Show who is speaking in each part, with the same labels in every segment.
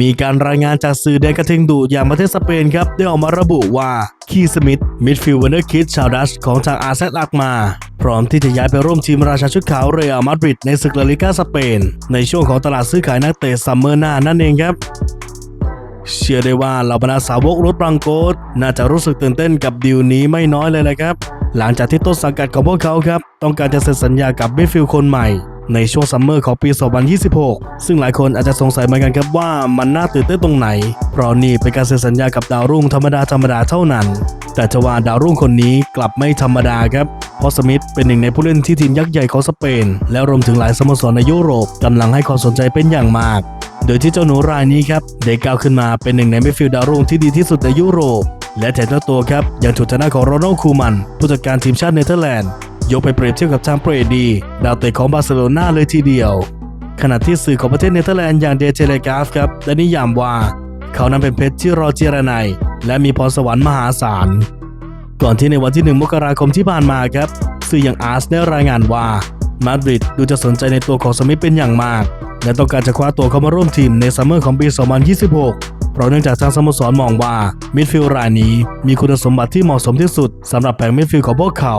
Speaker 1: มีการรายงานจากสื่อแดนกระทิงดูอย่างประเทศสเปนครับ ได้ออกมาระบุว่าคีสมิธมิดฟิลด์วันเดอร์คิดชาวดัชของทางอาเซนอลมา พร้อมที่จะย้ายไปร่วมทีมราชาชุดขาวเรอัลมาดริดในศึกลาลิกาสเปน ในช่วงของตลาดซื้อขายนักเตะซัมเมอร์หน้านั่นเองครับเชื่อได้ว่าเหล่าบรรดาสาวกรถบรังโกสน่าจะรู้สึกตื่นเต้นกับดีลนี้ไม่น้อยเลยนะครับ หลังจากที่ต้นสังกัดของพวกเขาครับ ต้องการจะเซ็นสัญญากับมิดฟิลด์คนใหม่ ในช่วงซัมเมอร์ของปี 2026 ซึ่งหลายคนอาจจะสงสัยเหมือนกันครับว่ามันน่าตื่นเต้นตรงไหน เพราะนี่เป็นการเซ็นสัญญากับดาวรุ่งธรรมดาธรรมดาเท่านั้น แต่จะว่าดาวรุ่งคนนี้กลับไม่ธรรมดาครับเพราะสมิธเป็นหนึ่งในผู้เล่นที่ทีมยักษ์ใหญ่ของสเปน และรวมถึงหลายสโมสรในยุโรปกำลังให้ความสนใจเป็นอย่างมาก โดยที่เจ้าหนูรายนี้ครับได้ก้าวขึ้นมาเป็นหนึ่งในมิดฟิลด์ดาวรุ่งที่ดีที่สุดในยุโรปและแถมเจ้าตัวครับยังถูกทางด้านของโรนัลคูมัน ผู้จัดการทีมชาติเนเธอร์แลนด์ ยกไปเปรียบเทียบกับทางเปรดีดาวเตะของบาร์เซโลนาเลยทีเดียว ขณะที่สื่อของประเทศเนเธอร์แลนด์อย่างเดเทเลกาฟครับได้นิยามว่า เขานั้นเป็นเพชรที่รอเจรไนยและมีพรสวรรค์มหาศาล ก่อนที่ในวันที่ 1 มกราคมที่ผ่านมาครับ สื่ออย่างอาร์สได้รายงานว่ามาดริดดูจะสนใจในตัวของสมิธเป็นอย่างมาก และต้องการจะคว้าตัวเขามาร่วมทีมในซัมเมอร์ของปี 2026 เพราะเนื่องจากทางสโมสรมองว่ามิดฟิลด์รายนี้มีคุณสมบัติที่เหมาะสมที่สุดสำหรับแผงมิดฟิลด์ของพวกเขา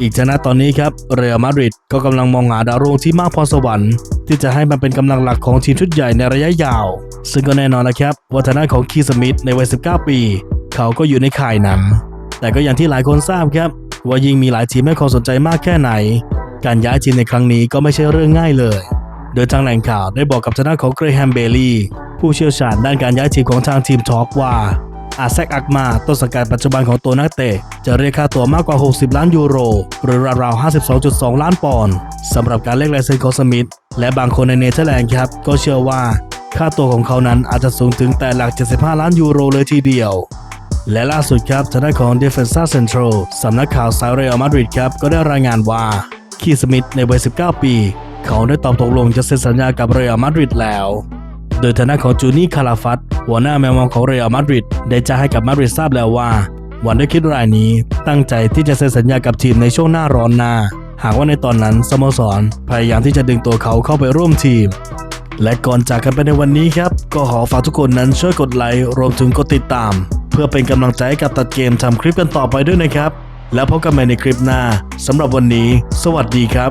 Speaker 1: อีกจากนั้นตอนนี้ครับเรอัลมาดริดก็กำลังมองหาดาวรุ่งที่มากพรสวรรค์ที่จะให้มันเป็นกำลังหลักของทีมชุดใหญ่ในระยะยาว ซึ่งก็แน่นอนนะครับว่าทางด้านของคีสมิธในวัย 19 ปี เขาก็อยู่ในข่ายนั้น แต่ก็อย่างที่หลายคนทราบครับ ว่ายิ่งมีหลายทีมให้ความสนใจมากแค่ไหน การย้ายทีมในครั้งนี้ก็ไม่ใช่เรื่องง่ายเลย โดยทางแหล่งข่าวได้บอกกับทางด้านของเกรแฮมเบลลี่ผู้เชี่ยวชาญด้านการย้ายทีมของทางทีมทอล์กว่า อาแซกอักมาต้นสังกัดปัจจุบันของตัวนักเตะ จะเรียกค่าตัวมากกว่า 60 ล้านยูโร หรือราวๆ 52.2 ล้านปอนด์สำหรับการเรียกลายเซ็นของสมิธและบางคนในเนเธอร์แลนด์ครับ ก็เชื่อว่าค่าตัวของเขานั้นอาจจะสูงถึงแต่หลัก 75 ล้านยูโรเลยทีเดียว และล่าสุดครับทางด้านของ Defensa Central สำนักข่าวสายเรอัลมาดริดครับก็ได้รายงานว่าคีสมิธในวัย 19 ปี เขาได้ตอบตกลงจะเซ็นสัญญากับเรอัลมาดริดแล้ว ดยทางด้านของจูนี่คาราฟัตหัวหน้าแมวมองของเรอัลมาดริดได้แจ้งให้กับมาดริดทราบแล้วว่าวันได้คิดรายนี้ตั้งใจที่จะเซ็นสัญญากับทีมในช่วงหน้าร้อนหน้า หากว่าในตอนนั้นสโมสร พยายามที่จะดึงตัวเขาเข้าไปร่วมทีม และก่อนจากกันไปในวันนี้ครับ ก็ขอฝากทุกคนนั้นช่วยกดไลค์รวมถึงกดติดตาม เพื่อเป็นกำลังใจให้กับตัดเกมทำคลิปกันต่อไปด้วยนะครับ แล้วพบกันใหม่ในคลิปหน้าสำหรับวันนี้ สวัสดีครับ